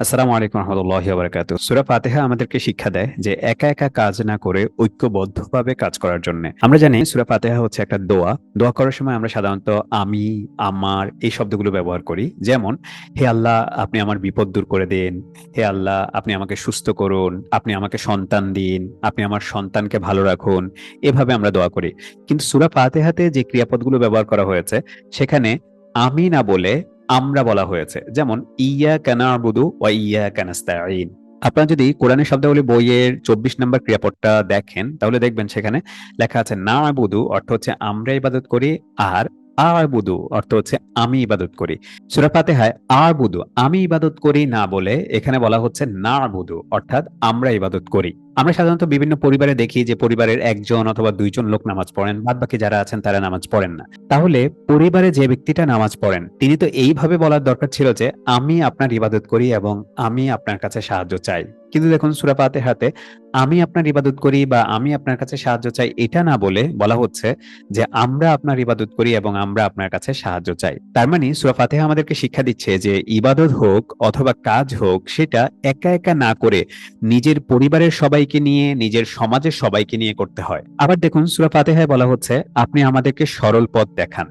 আসসালামু আলাইকুম রহমতুল্লাহি বারাকাতু সুরা ফাতিহা আমাদেরকে শিক্ষা দেয় যে একা একা কাজ না করে ঐক্যবদ্ধভাবে কাজ করার জন্য। আমরা জানি সূরা ফাতিহা হচ্ছে একটা দোয়া। দোয়া করার সময় আমরা সাধারণত আমি, আমার এই শব্দগুলো ব্যবহার করি। যেমন, হে আল্লাহ, আপনি আমার বিপদ দূর করে দিন। হে আল্লাহ, আপনি আমাকে সুস্থ করুন। আপনি আমাকে সন্তান দিন। আপনি আমার সন্তানকে ভালো রাখুন। এভাবে আমরা দোয়া করি। কিন্তু সুরা ফাতিহাতে যে ক্রিয়াপদগুলো ব্যবহার করা হয়েছে, সেখানে আমি না বলে আমরা বলা হয়েছে। যেমন, ইয়া কানা আবুদু ওয়া ইয়া কানাস্তাইন আপনারা যদি কোরআনের শব্দাবলী বইয়ের চব্বিশ নম্বর ক্রিয়াপদটা দেখেন, তাহলে দেখবেন সেখানে লেখা আছে না আবুদু অর্থ হচ্ছে, আমরা ইবাদত করি আর আবুদু অর্থ হচ্ছে আমি ইবাদত করি। সূরা ফাতিহায় আবুদু, আমি ইবাদত করি না বলে এখানে বলা হচ্ছে না আবুদু অর্থাৎ আমরা ইবাদত করি। আমরা সাধারণত বিভিন্ন পরিবারে দেখি যে পরিবারের একজন অথবা দুইজন লোক নামাজ পড়েন বাদ বাকি যারা আছেন তারা নামাজ পড়েন না। তাহলে পরিবারে যে ব্যক্তিটা নামাজ পড়েন, তিনি তো এইভাবে বলার দরকার ছিল যে, আমি আপনার ইবাদত করি এবং আমি আপনার কাছে সাহায্য চাই। কিন্তু দেখুন, সুরা হাতে আমি আপনার ইবাদত করি বা আমি আপনার কাছে সাহায্য চাই, এটা না বলে বলা হচ্ছে যে আমরা আপনার ইবাদত করি এবং আমরা আপনার কাছে সাহায্য চাই। তার মানে সুরা ফাতেহা আমাদেরকে শিক্ষা দিচ্ছে যে ইবাদত হোক অথবা কাজ হোক, সেটা একা একা না করে নিজের পরিবারের সবাইকে নিয়ে, নিজের সমাজের সবাইকে নিয়ে করতে হয়। আবার দেখুন, সুরা ফাতেহায় বলা হচ্ছে, আপনি আমাদেরকে সরল পথ দেখান।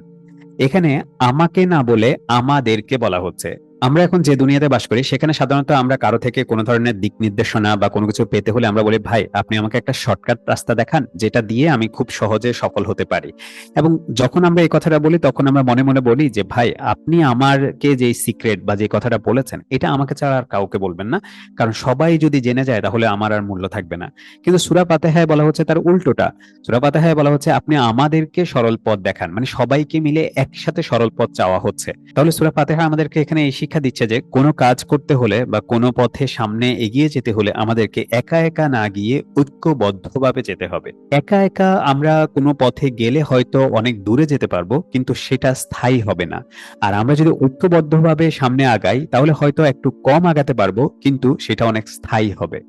এখানে আমাকে না বলে আমাদেরকে বলা হচ্ছে। আমরা এখন যে দুনিয়াতে বাস করি, সেখানে সাধারণত আমরা কারও থেকে কোনো ধরনের দিক নির্দেশনা বা কোনো কিছু পেতে হলে আমরা বলি, ভাই, আপনি আমাকে একটা শর্টকাট রাস্তা দেখান, যেটা দিয়ে আমি খুব সহজে সফল হতে পারি। এবং যখন আমরা এই কথাটা বলি, তখন আমরা মনে মনে বলি যে, ভাই, আপনি আমারকে যে সিক্রেট বা যে কথাটা বলেছেন, এটা আমাকে ছাড়া আর কাউকে বলবেন না। কারণ সবাই যদি জেনে যায়, তাহলে আমার আর মূল্য থাকবে না। কিন্তু সুরা পাতাহায় বলা হচ্ছে তার উল্টোটা। সুরা পাতাহায় বলা হচ্ছে, আপনি আমাদেরকে সরল পথ দেখান। মানে সবাইকে মিলে একসাথে সরল পথ চাওয়া হচ্ছে। তাহলে সুরা পাতাহা আমাদেরকে এখানে এই শিক্ষা দিচ্ছে যে কোনো কাজ করতে হলে বা কোনো পথে সামনে এগিয়ে যেতে হলে আমাদেরকে একা একা না গিয়ে ঐক্যবদ্ধভাবে যেতে হবে। একা একা আমরা কোনো পথে গেলে হয়তো অনেক দূরে যেতে পারব, কিন্তু সেটা স্থায়ী হবে না। আর আমরা যদি ঐক্যবদ্ধভাবে সামনে আগাই, তাহলে হয়তো একটু কম আগাতে পারব, কিন্তু সেটা অনেক স্থায়ী হবে।